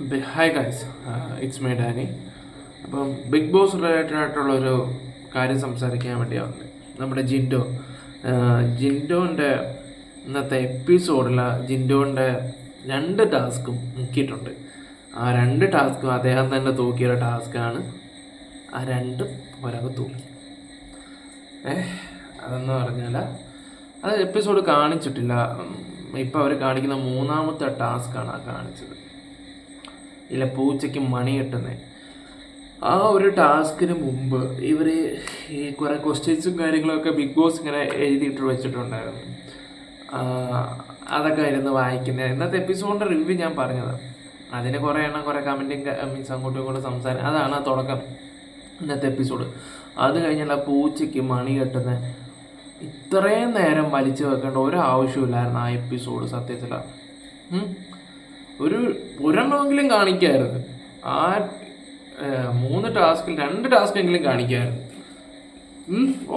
Hi guys it's my Danny അപ്പം big boss related ആയിട്ടുള്ളൊരു കാര്യം സംസാരിക്കാൻ വേണ്ടിയാണ് നമ്മുടെ ജിൻഡോ. ജിൻഡോന്റെ ഇന്നത്തെ എപ്പിസോഡിൽ ജിൻഡോന്റെ രണ്ട് ടാസ്കും മുക്കിയിട്ടുണ്ട്. ആ രണ്ട് ടാസ്കും അദ്ദേഹം തന്നെ തൂക്കിയ ടാസ്ക്കാണ് ആ രണ്ടും ഒരാൾ തൂക്കി. ഏ അതെന്ന് പറഞ്ഞാൽ അത് എപ്പിസോഡ് കാണിച്ചിട്ടില്ല. ഇപ്പോൾ അവർ കാണിക്കുന്ന മൂന്നാമത്തെ ടാസ്ക്കാണ് ആ കാണിച്ചത്. ഇല്ല പൂച്ചയ്ക്ക് മണി കിട്ടുന്നത് ആ ഒരു ടാസ്കിന് മുമ്പ് ഇവർ ഈ കുറേ ക്വസ്റ്റ്യൻസും കാര്യങ്ങളൊക്കെ ബിഗ് ബോസ് ഇങ്ങനെ എഴുതിയിട്ട് വെച്ചിട്ടുണ്ടായിരുന്നു. അതൊക്കെ ഇരുന്ന് വായിക്കുന്നത് ഇന്നത്തെ എപ്പിസോഡിന്റെ റിവ്യൂ ഞാൻ പറഞ്ഞതാണ് അതിന് കുറേ എണ്ണം കുറേ കമന്റും മീൻസ് അങ്ങോട്ടും ഇങ്ങോട്ടും സംസാരം. അതാണ് ആ തുടക്കം ഇന്നത്തെ എപ്പിസോഡ് അത് കഴിഞ്ഞാൽ പൂച്ചയ്ക്ക് മണി കെട്ടുന്ന. ഇത്രയും നേരം വലിച്ചു വെക്കേണ്ട ഒരു ആവശ്യമില്ലായിരുന്നു ആ എപ്പിസോഡ് സത്യത്തിലാണ്. ഒരു ഒരെണ്ണമെങ്കിലും കാണിക്കായിരുന്നു. ആ മൂന്ന് ടാസ്കിൽ രണ്ട് ടാസ്ക് എങ്കിലും കാണിക്കായിരുന്നു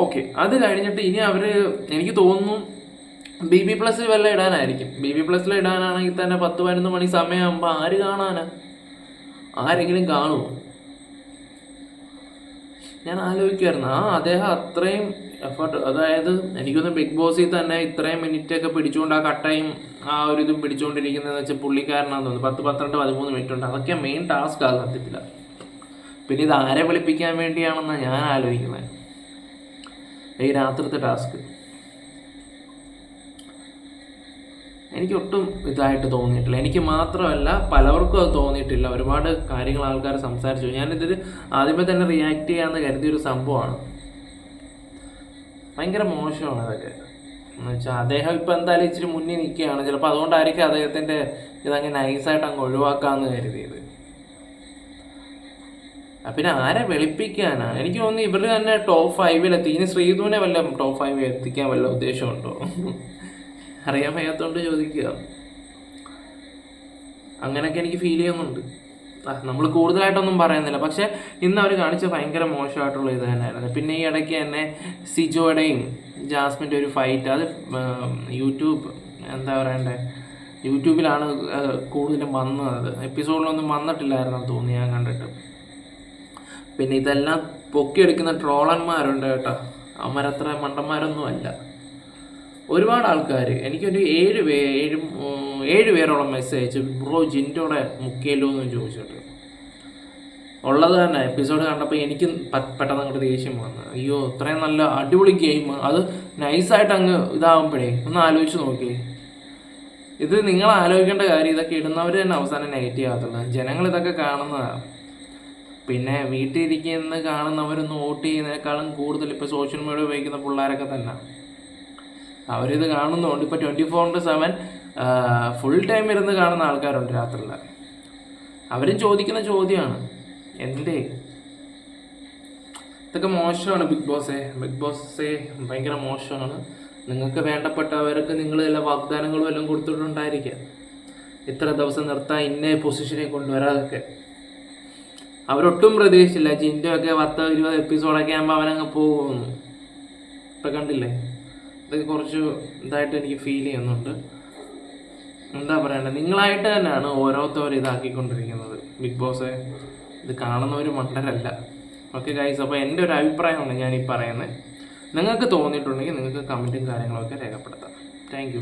ഓക്കെ. അത് കഴിഞ്ഞിട്ട് ഇനി അവർ എനിക്ക് തോന്നുന്നു ബി ബി പ്ലസ്സിൽ വല്ല ഇടാനായിരിക്കും. ബി ബി പ്ലസ്സിൽ ഇടാനാണെങ്കിൽ തന്നെ പത്ത് പതിനൊന്ന് മണി സമയമാകുമ്പോൾ ആര് കാണാനാ? ആരെങ്കിലും കാണുമോ ഞാൻ ആലോചിക്കുമായിരുന്നു ആ അദ്ദേഹം അത്രയും എഫർട്ട് അതായത് എനിക്കൊന്ന് ബിഗ് ബോസിൽ തന്നെ ഇത്രയും മിനിറ്റൊക്കെ പിടിച്ചുകൊണ്ട് ആ കട്ടയും ആ ഒരു ഇതും പിടിച്ചുകൊണ്ടിരിക്കുന്നതെന്ന് വെച്ചാൽ പുള്ളിക്കാരനാന്ന് തോന്നുന്നു. പത്ത് പന്ത്രണ്ട് പതിമൂന്ന് മിനിറ്റ് ഉണ്ട്. അതൊക്കെ മെയിൻ ടാസ്ക് ആ സത്യത്തില. പിന്നെ ഇത് ആരെ വിളിപ്പിക്കാൻ വേണ്ടിയാണെന്നാണ് ഞാൻ ആലോചിക്കുന്നത് ഈ രാത്രിത്തെ ടാസ്ക് എനിക്ക് ഒട്ടും ഇതായിട്ട് തോന്നിയിട്ടില്ല. എനിക്ക് മാത്രമല്ല പലർക്കും അത് തോന്നിയിട്ടില്ല. ഒരുപാട് കാര്യങ്ങൾ ആൾക്കാർ സംസാരിച്ചു. ഞാനിതിൽ ആദ്യമേ തന്നെ റിയാക്ട് ചെയ്യാമെന്ന് കരുതിയൊരു സംഭവമാണ്. ഭയങ്കര മോശമാണ് അതൊക്കെ. എന്നുവെച്ചാൽ അദ്ദേഹം ഇപ്പം എന്തായാലും ഇച്ചിരി മുന്നിൽ നിൽക്കുകയാണ്. ചിലപ്പോൾ അതുകൊണ്ടായിരിക്കും അദ്ദേഹത്തിന്റെ ഇതങ്ങ് നൈസായിട്ട് അങ്ങ് ഒഴിവാക്കാമെന്ന് കരുതിയത്. പിന്നെ ആരെ വെളിപ്പിക്കാനാണ് എനിക്ക് തോന്നുന്നു ഇവർ തന്നെ ടോപ്പ് ഫൈവിലെത്തി ഇനി ശ്രീധുവിനെ വല്ല ടോപ്പ് ഫൈവിൽ എത്തിക്കാൻ വല്ല ഉദ്ദേശമുണ്ടോ? അറിയാൻ വയ്യാത്തോണ്ട് ചോദിക്കുക. അങ്ങനെയൊക്കെ എനിക്ക് ഫീൽ ചെയ്യുന്നുണ്ട്. നമ്മൾ കൂടുതലായിട്ടൊന്നും പറയുന്നില്ല. പക്ഷെ ഇന്ന് അവർ കാണിച്ച ഭയങ്കര മോശമായിട്ടുള്ള ഇത് തന്നെയായിരുന്നു. പിന്നെ ഈ ഇടയ്ക്ക് തന്നെ സിജോയുടെയും ജാസ്മിന്റെ ഒരു ഫൈറ്റ് അത് യൂട്യൂബ് എന്താ പറയണ്ടേ യൂട്യൂബിലാണ് കൂടുതലും വന്നത്. എപ്പിസോഡിലൊന്നും വന്നിട്ടില്ലായിരുന്നു തോന്നി ഞാൻ കണ്ടിട്ട്. പിന്നെ ഇതെല്ലാം പൊക്കിയെടുക്കുന്ന ട്രോളന്മാരുണ്ട് കേട്ടോ. അവന്മാരത്ര മണ്ടന്മാരൊന്നും അല്ല ഒരുപാട് ആൾക്കാർ എനിക്കൊരു ഏഴ് പേ ഏഴ് ഏഴ് പേരോളം മെസ്സേജ് അയച്ചു. ബ്രോ ജിന്റോടെ മുക്കിയല്ലോ എന്ന് ചോദിച്ചിട്ട് ഉള്ളത് തന്നെ എപ്പിസോഡ് കണ്ടപ്പോൾ എനിക്ക് പെട്ടെന്ന് അങ്ങോട്ട് ദേഷ്യം വന്നു. അയ്യോ ഇത്രയും നല്ല അടിപൊളി ഗെയിം അത് നൈസായിട്ട് അങ്ങ് ഇതാകുമ്പോഴേ ഒന്ന് ആലോചിച്ച് നോക്കിയേ ഇത് നിങ്ങൾ ആലോചിക്കേണ്ട കാര്യം ഇതൊക്കെ ഇടുന്നവർ തന്നെ അവസാനം നെഗറ്റീവ് ആകത്തുള്ളൂ ജനങ്ങൾ ഇതൊക്കെ കാണുന്നതാണ് പിന്നെ വീട്ടിലിരിക്കുന്ന കാണുന്നവരൊന്ന് വോട്ട് ചെയ്യുന്നതിനേക്കാളും കൂടുതൽ ഇപ്പോൾ സോഷ്യൽ മീഡിയ ഉപയോഗിക്കുന്ന പിള്ളേരൊക്കെ തന്നെ. അവരിത് കാണുന്നതുകൊണ്ട് ഇപ്പോൾ twenty four into seven full time ഇരുന്ന് കാണുന്ന ആൾക്കാരുണ്ട് രാത്രിയിൽ അവരും ചോദിക്കുന്ന ചോദ്യമാണ് എന്തേ ഇതൊക്കെ മോശമാണ് ബിഗ് ബോസേ. ബിഗ് ബോസേ ഭയങ്കര മോശമാണ്. നിങ്ങൾക്ക് വേണ്ടപ്പെട്ടവർക്ക് നിങ്ങൾ എല്ലാ വാഗ്ദാനങ്ങളും എല്ലാം കൊടുത്തിട്ടുണ്ടായിരിക്കാം. ഇത്ര ദിവസം നിർത്താൻ ഇന്ന പൊസിഷനെ കൊണ്ടുവരാതൊക്കെ. അവരൊട്ടും പ്രതീക്ഷിച്ചില്ല. ജിൻഡോ ഒക്കെ പത്ത് ഇരുപത് എപ്പിസോഡൊക്കെ ആകുമ്പോൾ അവനങ്ങ് പോകുന്നു ഇപ്പം കണ്ടില്ലേ? ഇതൊക്കെ കുറച്ച് ഇതായിട്ട് എനിക്ക് ഫീൽ ചെയ്യുന്നുണ്ട്. എന്താ പറയണ്ടത് നിങ്ങളായിട്ട് തന്നെയാണ് ഓരോരുത്തരും ഇതാക്കിക്കൊണ്ടിരിക്കുന്നത്. ബിഗ് ബോസ് ഇത് കാണുന്നവർ മണ്ടരല്ല. ഓക്കെ ഗൈസ് അപ്പോൾ എന്റെ ഒരു അഭിപ്രായമാണ് ഈ പറയുന്നത് നിങ്ങൾക്ക് തോന്നിയിട്ടുണ്ടെങ്കിൽ നിങ്ങൾക്ക് കമന്റും കാര്യങ്ങളൊക്കെ രേഖപ്പെടുത്താം. താങ്ക്